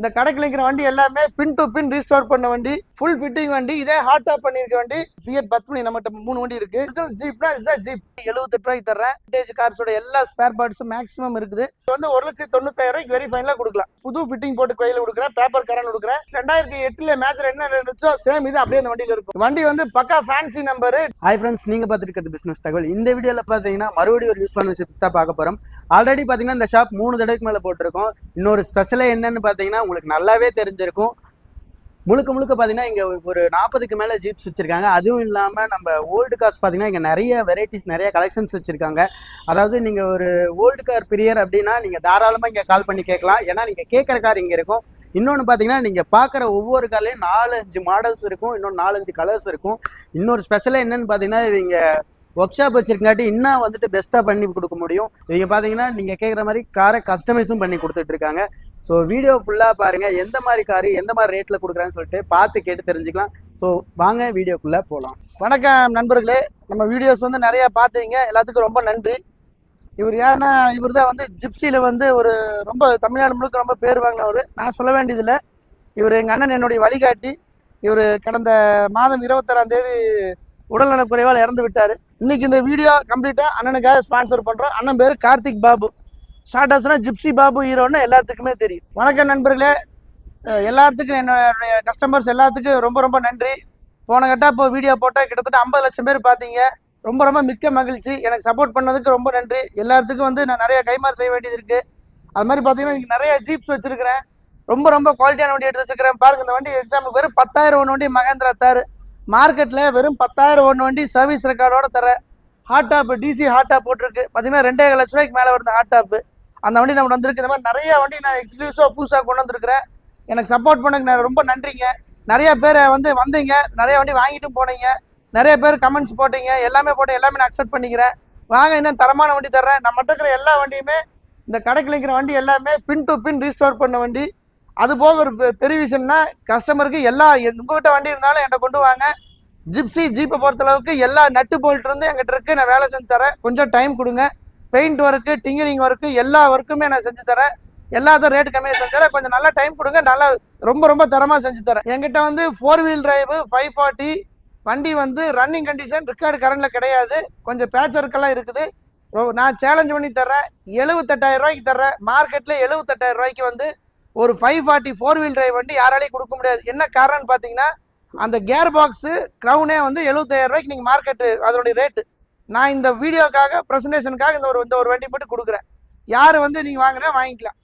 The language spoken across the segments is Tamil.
இந்த கடைக்கு இருக்கிற வண்டி எல்லாமே பின் டு பின் ரீஸ்டோர் பண்ண வண்டி ஃபுல் ஃபிட்டிங் வண்டி இதே ஹாட் டாப் பண்ணிருக்க வண்டி ஃபியட் பத்மினி நம்மகிட்ட மூணு வண்டி இருக்கு. ஜீப்னா இதுதான் ஜீப் எழுபத்தெட்டு ரூபாய்க்கு தர்றேன். விண்டேஜ் கார்ஸோட எல்லா ஸ்பேர் பார்ட்ஸும் மேக்ஸிமம் இருக்குது. வந்து ஒரு லட்சத்தி தொண்ணூத்தாயிரம் ரூபாய்க்கு வெரி ஃபைனலாக கொடுக்கலாம். புது ஃபிட்டிங் போட்டு கையில் கொடுக்குறேன் பேப்பர் கரண்ட் கொடுக்குறேன் ரெண்டாயிரத்தி எட்டுல மேஜர் என்ன இருந்துச்சோ சேம் இது அப்படியே அந்த வண்டியில் இருக்கும். வண்டி வந்து பக்கா ஃபேன்சி நம்பர் ஹாய் ஃப்ரெண்ட்ஸ் நீங்க பார்த்துட்டு பிசினஸ் தகவல். இந்த வீடியோல பாத்தீங்கன்னா மறுபடியும் ஒரு யூஸ்ஃபுல்லான ஷிப் தான் பார்க்க போறோம். ஆல்ரெடி பாத்தீங்கன்னா இந்த ஷாப் மூணு தடவைக்கு மேல போட்டிருக்கோம். இன்னொரு ஸ்பெஷலே என்னன்னு பாத்தீங்கன்னா உங்களுக்கு நல்லாவே தெரிஞ்சிருக்கும். முழுக்க முழுக்க பார்த்தீங்கன்னா இங்கே ஒரு நாற்பதுக்கு மேலே ஜீப்ஸ் வச்சுருக்காங்க. அதுவும் இல்லாமல் நம்ம ஓல்டு கார்ஸ் பார்த்தீங்கன்னா இங்கே நிறைய வெரைட்டிஸ் நிறைய கலெக்ஷன்ஸ் வச்சுருக்காங்க. அதாவது நீங்கள் ஒரு ஓல்டு கார் பிரியர் அப்படின்னா நீங்கள் தாராளமாக இங்கே கால் பண்ணி கேட்கலாம். ஏன்னா நீங்கள் கேட்குற கார் இங்கே இருக்கும். இன்னொன்று பார்த்தீங்கன்னா நீங்கள் பார்க்குற ஒவ்வொரு கார்லேயும் நாலஞ்சு மாடல்ஸ் இருக்கும். இன்னொன்று நாலஞ்சு கலர்ஸ் இருக்கும். இன்னொரு ஸ்பெஷலாக என்னென்னு பார்த்தீங்கன்னா இவங்க ஒர்க் ஷாப் வச்சிருக்காட்டி இன்னும் வந்துட்டு பெஸ்ட்டாக பண்ணி கொடுக்க முடியும். இவங்க பார்த்தீங்கன்னா நீங்கள் கேட்குற மாதிரி காரை கஸ்டமைஸும் பண்ணி கொடுத்துட்டு இருக்காங்க. ஸோ வீடியோ ஃபுல்லாக பாருங்கள் எந்த மாதிரி காரு எந்த மாதிரி ரேட்டில் கொடுக்குறான்னு சொல்லிட்டு பார்த்து கேட்டு தெரிஞ்சுக்கலாம். ஸோ வாங்க வீடியோக்குள்ளே போகலாம் வணக்கம் நண்பர்களே. நம்ம வீடியோஸ் வந்து நிறையா பார்த்தீங்க எல்லாத்துக்கும் ரொம்ப நன்றி. இவர் யாருன்னா இவர் தான் வந்து ஜிப்சியில் வந்து ஒரு ரொம்ப தமிழ்நாடு முழுக்க ரொம்ப பேர் வாங்கினவர். நான் சொல்ல வேண்டியதில்லை. இவர் எங்கள் அண்ணன் என்னுடைய வழிகாட்டி. இவர் கடந்த மாதம் இருபத்தாறாம் தேதி உடல்நலக் குறைவால் இறந்து விட்டார். இன்னைக்கு இந்த வீடியோ கம்ப்ளீட்டாக அண்ணனுக்காக ஸ்பான்சர் பண்ணுறோம் அண்ணன் பேர் கார்த்திக் பாபு. ஷார்ட் ஜிப்சி பாபு ஹீரோன்னு எல்லாத்துக்குமே தெரியும். வணக்கம் நண்பர்களே. எல்லாத்துக்கும் என்னுடைய கஸ்டமர்ஸ் எல்லாத்துக்கும் ரொம்ப ரொம்ப நன்றி. போன கட்டா இப்போ வீடியோ போட்டால் கிட்டத்தட்ட ஐம்பது லட்சம் பேர் பார்த்தீங்க ரொம்ப ரொம்ப மிக்க மகிழ்ச்சி. எனக்கு சப்போர்ட் பண்ணதுக்கு ரொம்ப நன்றி. எல்லாத்துக்கும் வந்து நான் நிறைய கைமாறு செய்ய வேண்டியது இருக்குது அது மாதிரி பார்த்தீங்கன்னா இங்க நிறைய ஜீப்ஸ் வச்சுருக்கிறேன். ரொம்ப ரொம்ப குவாலிட்டியான வண்டி எடுத்து வச்சுருக்கிறேன். பாருங்க இந்த வண்டி எக்ஸாம்பிள் பேர் பத்தாயிரம் ஒன்று வண்டி மகேந்திரா தார். மார்க்கெட்டில் வெறும் பத்தாயிரம் ஒன்று வண்டி சர்வீஸ் ரெக்கார்டோட தரேன் hard top DC hard top போட்டிருக்கு. பார்த்தீங்கன்னா ரெண்டே லட்ச ரூபாய்க்கு மேலே வருது ஹாட் டாப்பு அந்த வண்டி நம்ம வந்திருக்கு. இந்த மாதிரி நிறைய வண்டி நான் எக்ஸ்க்ளூசிவாக புதுசாக கொண்டு வந்திருக்கிறேன். எனக்கு சப்போர்ட் பண்ணுங்க நான் ரொம்ப நன்றிங்க. நிறைய பேர் வந்து வந்தீங்க. நிறைய வண்டி வாங்கிட்டும் போனீங்க. நிறைய பேர் கமெண்ட்ஸ் போட்டீங்க. எல்லாமே போட்டு எல்லாமே நான் அக்செப்ட் பண்ணிக்கிறேன். வாங்க இன்னும் தரமான வண்டி தர்றேன். நம்மகிட்ட இருக்கிற எல்லா வண்டியுமே இந்த கடைக்கு இருக்கிற வண்டி எல்லாமே பின் டு பின் ரீஸ்டோர் பண்ண வண்டி. அது போக ஒரு பெ- பெரிய விஷயம்னா கஸ்டமருக்கு எல்லா உங்ககிட்ட வண்டி இருந்தாலும் என்கிட்ட கொண்டு வாங்க. ஜிப்சி ஜீப்பை பொறுத்தளவுக்கு எல்லா நட்டு போல்ட் இருந்து என்கிட்ட இருக்கு. நான் வேலை செஞ்சு தரேன். கொஞ்சம் டைம் கொடுங்க. பெயிண்ட் ஒர்க்கு டிங்கரிங் ஒர்க்கு எல்லா ஒர்க்குமே நான் செஞ்சு தரேன். எல்லாத்தையும் ரேட் கம்மியாக செஞ்சு தரேன். கொஞ்சம் நல்லா டைம் கொடுங்க. நல்லா ரொம்ப ரொம்ப தரமாக செஞ்சு தரேன். எங்கிட்ட வந்து four wheel drive five forty வண்டி வந்து ரன்னிங் கண்டிஷன் ரிக்கார்டு கரண்டில் கிடையாது. கொஞ்சம் பேட்ச் ஒர்க்கெல்லாம் இருக்குது. நான் சேலஞ்ச் பண்ணி தர்றேன். எழுபத்தெட்டாயிரம் ரூபாய்க்கு தர்றேன். மார்க்கெட்டில் எழுபத்தெட்டாயிரம் ரூபாய்க்கு வந்து ஒரு five forty four wheel drive வண்டி யாராலையும் கொடுக்க முடியாது. என்ன காரணம்னு பார்த்தீங்கன்னா அந்த கேர் பாக்ஸு க்ரௌனே வந்து எழுபத்தாயிரம் ரூபாய்க்கு நீங்கள் மார்க்கெட்டு அதனுடைய ரேட்டு நான் இந்த வீடியோக்காக ப்ரெசன்டேஷனுக்காக இந்த ஒரு இந்த ஒரு வண்டி மட்டும் கொடுக்குறேன். யார் வந்து நீங்கள் வாங்கினா வாங்கிக்கலாம்.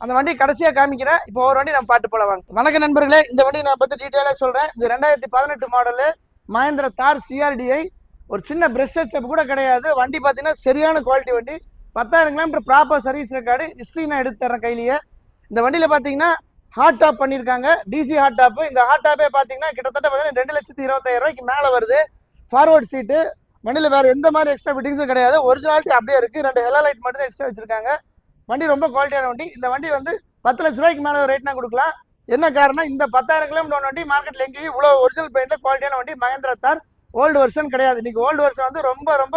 அந்த வண்டி கடைசியாக காமிக்கிறேன். இப்போ ஒரு வண்டி நம்ம பாட்டு போல வாங்க வணக்க நண்பர்களே. இந்த வண்டி நான் பற்றி டீட்டெயிலாக சொல்கிறேன் இந்த ரெண்டாயிரத்தி பதினெட்டு மாடலு மகேந்திர தார் சிஆர்டிஐ ஒரு சின்ன பிரஷ் செப் கூட கிடையாது. வண்டி பார்த்தீங்கன்னா சரியான குவாலிட்டி வண்டி. பத்தாயிரம் kilometre proper service record history நான் எடுத்து தரேன் கையிலேயே. இந்த வண்டியில் பார்த்தீங்கன்னா ஹாட் டாப் பண்ணியிருக்காங்க டிசி ஹாட் டாப் இந்த ஹாட் டாப்பே பார்த்தீங்கன்னா கிட்டத்தட்ட பார்த்தீங்கன்னா ரெண்டு லட்சத்தி இருபத்தாயிரம் ரூபாய்க்கு மேலே வருது. ஃபார்வர்ட் சீட்டு வண்டியில் வேறு எந்த மாதிரி எக்ஸ்ட்ரா ஃபிட்டிங்ஸும் கிடையாது. ஒரிஜினாலிட்டி அப்படியே இருக்குது ரெண்டு ஹெலா லைட் மட்டும் எக்ஸ்ட்ரா வச்சுருக்காங்க. வண்டி ரொம்ப குவாலிட்டியான வண்டி. இந்த வண்டி வந்து பத்து லட்ச ரூபாய்க்கு மேலே ரேட்னா கொடுக்கலாம். என்ன காரணம் இந்த பத்தாயிரம் கிலோமீட்டர் வண்டி மார்க்கெட்டில் எங்கேயும் இவ்வளோ ஒரிஜினல் பெயிண்டில் குவாலிட்டியான வண்டி மகேந்திரா தார். ஓல்டு வெர்ஷன் கிடையாது. இன்னைக்கு ஓல்டு வெர்ஷன் வந்து ரொம்ப ரொம்ப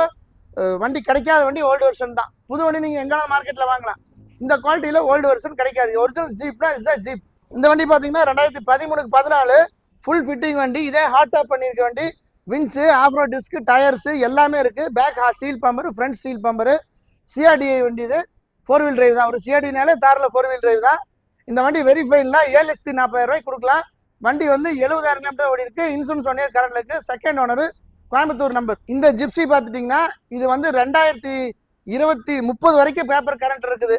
வண்டி கிடைக்காத வண்டி ஓல்டு வெர்ஷன் தான். புது வண்டி நீங்கள் எங்கெல்லாம் மார்க்கெட்டில் வாங்கலாம். இந்த குவாலிட்டியில் ஓல்டு வெர்ஷன் கிடைக்காது. ஒரிஜினல் ஜீப்னா இதுதான் ஜீப் இந்த வண்டி பார்த்தீங்கன்னா ரெண்டாயிரத்தி பதிமூணுக்கு பதினாலு ஃபுல் ஃபிட்டிங் வண்டி. இதே ஹாட் டாப் பண்ணியிருக்க வண்டி. வின்ஸு ஆஃப்ரோ டிஸ்க்கு டயர்ஸு எல்லாமே இருக்குது back steel bumper front steel bumper CRDI வண்டி இது. ஃபோர் வீல் டிரைவ் தான். ஒரு சிஆர்டினாலே தாரில் ஃபோர் வீல் டிரைவ் தான். இந்த வண்டி வெரிஃபைட்னா ஏழு லட்சத்தி நாற்பதாயிரம் ரூபாய் கொடுக்கலாம். வண்டி வந்து எழுபதாயிரம் கிலோமீட்டர் ஓடி இருக்கு இன்சூரன்ஸ் ஒன் இயர் கரண்ட்ல இருக்கு. செகண்ட் ஓனர் கோயம்புத்தூர் நம்பர் இந்த ஜிப்சி பார்த்துட்டிங்கன்னா இது வந்து ரெண்டாயிரத்தி இருபத்தி முப்பது வரைக்கும் பேப்பர் கரண்ட் இருக்குது.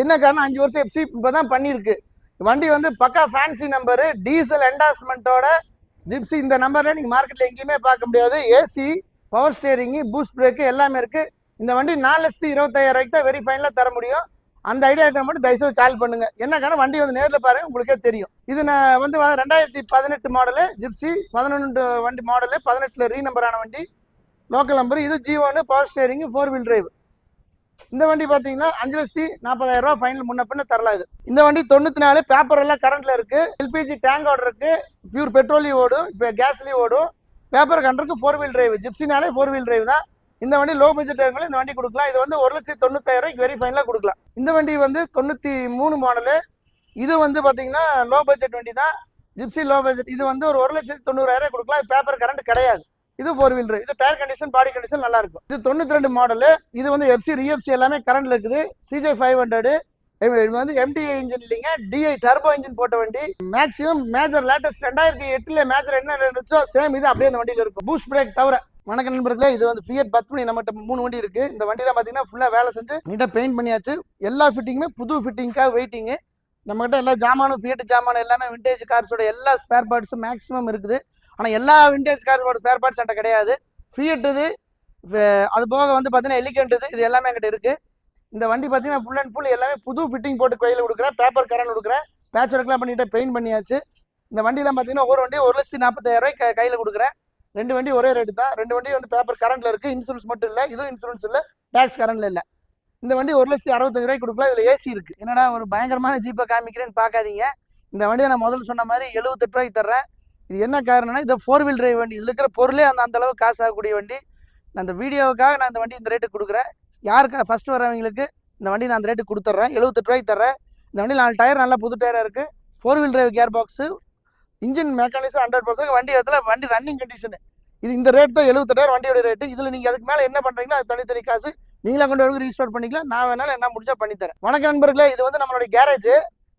என்ன காரணம்? அஞ்சு வருஷம் எஃப்சி இப்போ தான் பண்ணியிருக்கு. வண்டி வந்து பக்கா ஃபேன்சி நம்பரு டீசல் என்டாஸ்மெண்ட்டோட ஜிப்சி இந்த நம்பரில் நீங்கள் மார்க்கெட்டில் எங்கேயுமே பார்க்க முடியாது. AC power steering boost brake எல்லாமே இருக்குது இந்த வண்டி நாலு லட்சத்தி இருபத்தாயிரம் ரூபாய்க்கு தான் வெரி ஃபைனலாக தர முடியும். அந்த ஐடியா இருக்கிற மட்டும் தயவுசெய்து கால் பண்ணுங்க. என்ன காரணம்? வண்டி வந்து நேரில் பாருங்க உங்களுக்கே தெரியும். இது நான் வந்து ரெண்டாயிரத்தி பதினெட்டு மாடலு ஜிப்சி பதினொன்று வண்டி மாடலு பதினெட்டில் ரீ நம்பரான வண்டி லோக்கல் நம்பர் இது ஜியோன்னு power steering four wheel drive இந்த வண்டி பார்த்தீங்கன்னா அஞ்சு லட்சத்தி நாற்பதாயிரம் ரூபா ஃபைனல் முன்ன பின்ன தரலாம் இது. இந்த வண்டி தொண்ணூற்றி நாலு பேப்பர் எல்லாம் கரண்ட்ல இருக்கு. எல்பிஜி டேங்க் ஓட இருக்கு. பியூர் பெட்ரோலையும் ஓடும். இப்போ கேஸ்லேயும் ஓடும். பேப்பர் கண்டருக்கு ஃபோர் வீல் டிரைவ் ஜிப்சினாலே ஃபோர் வீல் டிரைவ் தான். இந்த வண்டி லோ பட்ஜெட் இருக்கவங்க இந்த வண்டி கொடுக்கலாம். இது வந்து ஒரு லட்சத்தி தொண்ணூத்தாயிரம் ரூபாய்க்கு வெரி ஃபைனலாக கொடுக்கலாம். இந்த வண்டி வந்து தொண்ணூற்றி மூணு மாடலு இது வந்து பார்த்தீங்கன்னா லோ பட்ஜெட் வண்டி தான். ஜிப்சி லோ பட்ஜெட் இது வந்து ஒரு ஒரு லட்சத்தி தொண்ணூறாயிரம் கொடுக்கலாம். இது பேப்பர் கரண்ட் கிடையாது. இது ஃபோர் வீலர் இது டயர் கண்டிஷன் பாடி கண்டிஷன் நல்லா இருக்கும் இது தொண்ணூத்தி ரெண்டு மாடலு இது வந்து எஃப்சி ரிஎஃப்சி எல்லாமே கரண்ட்ல இருக்குது. சிஜே ஃபைவ் ஹண்ட்ரடு இது வந்து எம்டிஐ இன்ஜின் இல்லைங்க. டிஐ டர்போ இன்ஜின் போட்ட வண்டி. மேக்ஸிமம் மேஜர் லேட்டஸ்ட் ரெண்டாயிரத்தி எட்டுல மேஜர் என்ன இருந்துச்சோ சேம் இது அப்படியே அந்த வண்டியில இருக்கும். பூஸ்ட் பிரேக் தவிர வணக்க நண்பர்களே இது வந்து ஃபியட் பத்மினி நம்மகிட்ட மூணு வண்டி இருக்கு. இந்த வண்டியில பாத்தீங்கன்னா ஃபுல்லா வேலை செஞ்சு நீட்டா பெயிண்ட் பண்ணியாச்சு. எல்லா ஃபிட்டிங்குமே புது ஃபிட்டிங்காக வெயிட்டிங்கு நம்மகிட்ட எல்லா ஜாமானும் ஃபியட் ஜாமானும் எல்லாமே விண்டேஜ் கார்ஸோட எல்லா ஸ்பேர் பார்ட்ஸும் மேக்ஸிமம் இருக்குது. ஆனால் எல்லா விண்டேஜ் கார்ஸோட ஸ்பேர் பார்ட்ஸ் என்கிட்ட கிடையாது. ஃபியட்டுது அது போக வந்து பார்த்தீங்கன்னா எலிகண்ட் இது இது எல்லாமே என்கிட்ட இருக்குது இந்த வண்டி பார்த்தீங்கன்னா ஃபுல் அண்ட் ஃபுல் எல்லாமே புது ஃபிட்டிங் போட்டு கையில் கொடுக்குறேன் பேப்பர் கரண்ட் கொடுக்குறேன் பேட்ச் ஒர்க்லாம் பண்ணிட்டு பெயிண்ட் பண்ணியாச்சு. இந்த வண்டியெல்லாம் பார்த்தீங்கன்னா ஒரு வண்டி ஒரு லட்சத்தி நாற்பத்தாயிரம் ரூபாய் கையில் கொடுக்குறேன். ரெண்டு வண்டி ஒரே ரேட்டு தான். ரெண்டு வண்டி வந்து பேப்பர் கரண்டில் இருக்குது இன்சூரன்ஸ் மட்டும் இல்லை இதுவும் இன்சூரன்ஸ் இல்லை டேக்ஸ் கரண்ட்டில் இல்லை. இந்த வண்டி ஒரு லட்சத்தி அறுபத்தஞ்சு ரூபாய்க்கு கொடுக்கலாம். இதில் ஏசி இருக்குது என்னடா ஒரு பயங்கரமான ஜீப்பை காமிக்கிறேன்னு பார்க்காதீங்க இந்த வண்டியை நான் முதல்ல சொன்ன மாதிரி எழுபத்தெட்டு ரூபாய்க்கு தர்றேன். இது என்ன காரணம்னா இது ஃபோர் வீல் டிரைவ் வண்டி இதில் இருக்கிற பொருளே அந்த அந்த அளவுக்கு காசு ஆகக்கூடிய வண்டி. நான் அந்த வீடியோவுக்காக நான் இந்த வண்டி இந்த ரேட்டுக்கு கொடுக்குறேன். யாருக்கா ஃபர்ஸ்ட் வரவங்களுக்கு இந்த வண்டி நான் அந்த ரேட்டுக்கு கொடுத்துட்றேன். எழுபத்தெட்டு ரூபாய்க்கு தர்றேன். இந்த வண்டி நாலு டயர் நல்லா புது டயராக இருக்குது four wheel drive gear box engine mechanism hundred percent வண்டி இடத்துல வண்டி ரன்னிங் கண்டிஷனு இது இந்த ரேட் தான் எழுபத்தெட்டாயிரம் வண்டியோட ரேட்டு இதில் நீங்கள் அதுக்கு மேலே என்ன பண்ணுறீங்களோ அது தனித்தனி காசு. நீங்களா கொண்டு வந்து ரீஸ்டோர் பண்ணிக்கலாம். நான் வேணாலும் என்ன முடிஞ்சால் பண்ணித்தரேன் வணக்கம் நண்பர்களே இது வந்து நம்மளுடைய கேரேஜ்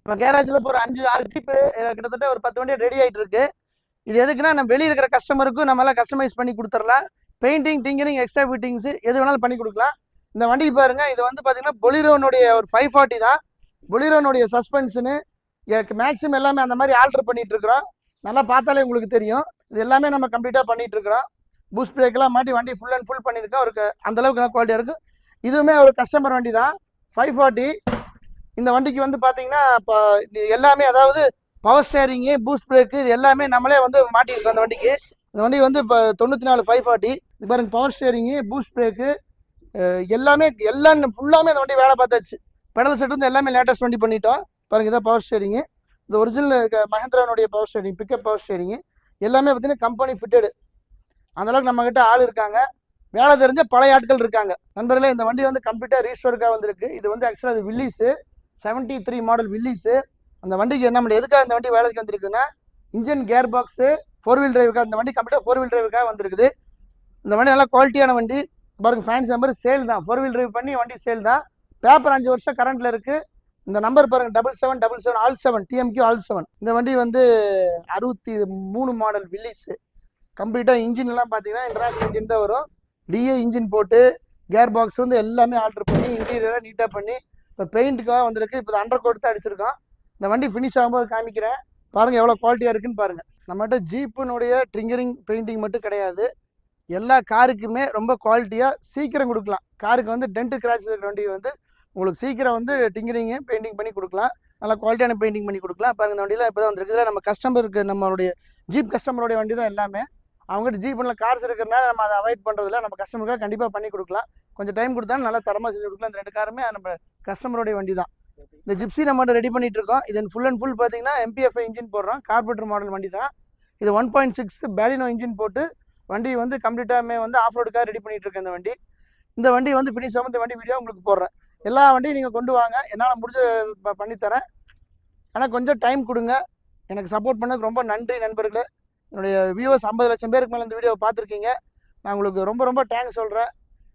நம்ம கேரேஜில் இப்போ ஒரு அஞ்சு ஆறு ஜீப்பு கிட்டத்தட்ட ஒரு பத்து வண்டி ரெடி ஆகிட்டு இருக்கு. இது எதுக்குன்னா நம்ம வெளியே இருக்கிற கஸ்டமருக்கும் நம்மளால் கஸ்டமைஸ் பண்ணி கொடுத்துடலாம் பெயிண்டிங் டிங்கரிங் எக்ஸ்ட்ரா ஃபிட்டிங்ஸ் எது வேணாலும் பண்ணி கொடுக்கலாம். இந்த வண்டி பாருங்க இது வந்து பார்த்தீங்கன்னா பொலிரோனுடைய ஒரு ஃபைவ் ஃபார்ட்டி தான். பொலிரோனுடைய சஸ்பென்ஷனு மேக்ஸிமம் எல்லாமே அந்த மாதிரி ஆல்டர் பண்ணிட்டு இருக்கிறோம் நல்லா பார்த்தாலே உங்களுக்கு தெரியும். இது எல்லாமே நம்ம கம்ப்ளீட்டாக பண்ணிட்டு இருக்கிறோம் பூஸ்ட் பிரேக்லாம் மாட்டி வண்டி ஃபுல் அண்ட் ஃபுல் பண்ணியிருக்கோம். ஒரு அந்தளவுக்கு குவாலிட்டியாக இருக்கும் இதுவுமே ஒரு கஸ்டமர் வண்டி தான். ஃபைவ் ஃபார்ட்டி இந்த வண்டிக்கு வந்து பார்த்தீங்கன்னா இப்போ எல்லாமே அதாவது பவர் ஸ்டேரிங்கு பூஸ்ட் பிரேக்கு இது எல்லாமே நம்மளே வந்து மாட்டியிருக்கோம் அந்த வண்டிக்கு. இந்த வண்டி வந்து இப்போ தொண்ணூற்றி நாலு ஃபைவ் ஃபார்ட்டி இது பாருங்க பவர் ஸ்டேரிங்கு பூஸ்ட் பிரேக்கு எல்லாமே எல்லாம் ஃபுல்லாமே அந்த வண்டி வேலை பார்த்தாச்சு. பெடல் செட் வந்து எல்லாமே லேட்டஸ்ட் வண்டி பண்ணிட்டோம். பாருங்க இதான் பவர் ஸ்டேரிங்கு இந்த original மஹேந்திரானுடைய power steering pickup power steering எல்லாமே பார்த்தீங்கன்னா கம்பெனி ஃபிட்டடு அந்தளவுக்கு நம்மக்கிட்ட ஆள் இருக்காங்க. வேலை தெரிஞ்ச பழைய ஆட்கள் இருக்காங்க. நண்பர்களே இந்த வண்டி வந்து கம்ப்ளீட்டாக ரீஸ்டோருக்காக வந்திருக்கு. இது வந்து ஆக்சுவலாக அது Willys seventy three model Willys அந்த வண்டிக்கு நம்ம எதுக்காக இந்த வண்டி வேலைக்கு வந்திருக்குன்னா engine gear box four wheel டிரைவுக்காக அந்த வண்டி கம்ப்ளீட்டாக ஃபோர் வீல் டிரைவுக்காக வந்திருக்குது. இந்த வண்டி நல்லா குவாலிட்டியான வண்டி. பாருங்க ஃபேன்ஸ் நம்பர் சேல் தான். ஃபோர் வீல் டிரைவ் பண்ணி வண்டி சேல் தான். பேப்பர் அஞ்சு வருஷம் கரண்ட்டில் இருக்குது இந்த நம்பர் பாருங்க double seven double seven all seven TMQ all seven இந்த வண்டி வந்து அறுபத்தி மூணு மாடல் வில்லிஸு கம்ப்ளீட்டாக இன்ஜின் எல்லாம் பார்த்தீங்கன்னா இன்டர்நேஷ்னல் இன்ஜின் தான் வரும். டிஏ இன்ஜின் போட்டு கேர் பாக்ஸ் வந்து எல்லாமே ஆர்டர் பண்ணி இன்டீரியராக நீட்டாக பண்ணி இப்போ பெயிண்ட்டுக்காக வந்திருக்கு. இப்போ அண்டர் கோட் தான் அடிச்சிருக்கோம். இந்த வண்டி ஃபினிஷ் ஆகும்போது காமிக்கிறேன். பாருங்கள் எவ்வளோ குவாலிட்டியாக இருக்குன்னு பாருங்கள் நம்மகிட்ட ஜீப்பினுடைய ட்ரிங்கரிங் பெயிண்டிங் மட்டும் கிடையாது. எல்லா காருக்குமே ரொம்ப குவாலிட்டியாக சீக்கிரம் கொடுக்கலாம். காருக்கு வந்து டென்ட் கிராச் இருக்கிற வண்டி வந்து உங்களுக்கு சீக்கிரம் வந்து டிங்கரிங்கு பெயிண்டிங் பண்ணி கொடுக்கலாம். நல்லா குவாலிட்டியான பெயிண்டிங் பண்ணி கொடுக்கலாம். பாருங்கள் இந்த வண்டியில் இப்போ தான் வந்திருக்கு நம்ம கஸ்டமருக்கு நம்மளுடைய ஜீப் கஸ்டமருடைய வண்டி தான் எல்லாமே. அவங்ககிட்ட ஜீப்பில் கார்ஸ் இருக்கிறனால நம்ம அதை அவாய்ட் பண்ணுறதுல நம்ம கஸ்டமருக்காக கண்டிப்பாக பண்ணி கொடுக்கலாம். கொஞ்சம் டைம் கொடுத்தா நல்லா தரமாக செஞ்சு கொடுக்கலாம். இந்த ரெண்டு காருமே நம்ம கஸ்டமருடைய வண்டி தான் இந்த ஜிப்ஸி நம்ம ரெடி பண்ணிட்டு இருக்கோம் இது ஃபுல் அண்ட் ஃபுல் பார்த்தீங்கன்னா எம்பிஎஃப்ஐ இன்ஜின் போடுறோம். கார்பரேட்டர் மாடல் வண்டி தான் இது one point six Baleno engine போட்டு வண்டி வந்து கம்ப்ளீட்டாமே வந்து ஆஃப் ரோடுக்காக ரெடி பண்ணிட்டு இருக்கேன் இந்த வண்டி. இந்த வண்டி வந்து ஃபினிஷ் ஆகும். இந்த வண்டி வீடியோ உங்களுக்கு போடுறேன். எல்லா வண்டியும் நீங்கள் கொண்டு வாங்க. என்னால் முடிஞ்ச ப- பண்ணித்தரேன். ஆனால் கொஞ்சம் டைம் கொடுங்க. எனக்கு சப்போர்ட் பண்ணதுக்கு ரொம்ப நன்றி நண்பர்களே. என்னுடைய வியூவர்ஸ் ஐம்பது லட்சம் பேருக்கு மேலே இந்த வீடியோவை பார்த்துருக்கீங்க. நான் உங்களுக்கு ரொம்ப ரொம்ப தேங்க்ஸ் சொல்கிறேன்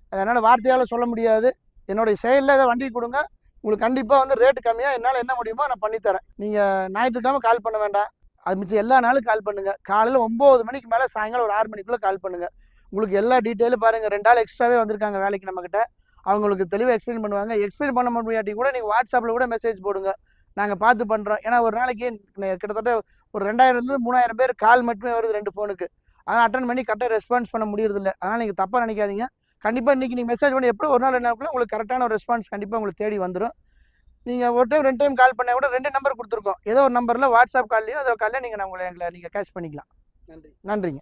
அதனால் வார்த்தையால் சொல்ல முடியாது. என்னுடைய செயலில் இதை வண்டி கொடுங்க. உங்களுக்கு கண்டிப்பாக வந்து ரேட்டு கம்மியாக என்னால் என்ன முடியுமோ நான் பண்ணித்தரேன் நீங்கள் ஞாயிற்றுக்கிழமை கால் பண்ண வேண்டாம். அது மிச்சம் எல்லா நாளும் கால் பண்ணுங்கள் காலையில் ஒம்பது மணிக்கு மேலே சாயங்காலம் ஒரு ஆறு மணிக்குள்ளே கால் பண்ணுங்கள் உங்களுக்கு எல்லா டீட்டெயிலும் பாருங்கள் ரெண்டு ஆள் எக்ஸ்ட்ராவே வந்திருக்காங்க வேலைக்கு நம்மக்கிட்ட அவங்களுக்கு தெளிவாக எக்ஸ்பிளைன் பண்ணுவாங்க. எக்ஸ்பிளைன் பண்ண முடியாட்டி கூட நீங்கள் வாட்ஸ்அப்பில் கூட மெசேஜ் போடுங்க. நாங்கள் பார்த்து பண்ணுறோம் ஏன்னா ஒரு நாளைக்கு கிட்டத்தட்ட ஒரு ரெண்டாயிரம்லேருந்து மூணாயிரம் பேர் கால் மட்டுமே வருது ரெண்டு ஃபோனுக்கு ஆனால் அட்டன் பண்ணி கரெக்டாக ரெஸ்பான்ஸ் பண்ண முடியறதில்ல. அதனால் நீங்கள் தப்பாக நினைக்காதீங்க. கண்டிப்பாக இன்றைக்கி நீங்கள் மெசேஜ் பண்ணி எப்போ ஒரு நாள் என்ன உங்களுக்கு கரெக்டான ஒரு ரெஸ்பான்ஸ் கண்டிப்பாக உங்களுக்கு தேடி வந்துடும் நீங்கள் ஒரு டைம் ரெண்டு டைம் கால் பண்ணால் கூட ரெண்டு நம்பர் கொடுத்துருக்கோம். ஏதோ ஒரு நம்பரில் வாட்ஸ்அப் கால்லையோ ஏதோ காலையில் நீங்கள் உங்களை எங்களை நீங்கள் கேஷ் பண்ணிக்கலாம். நன்றி. நன்றிங்க.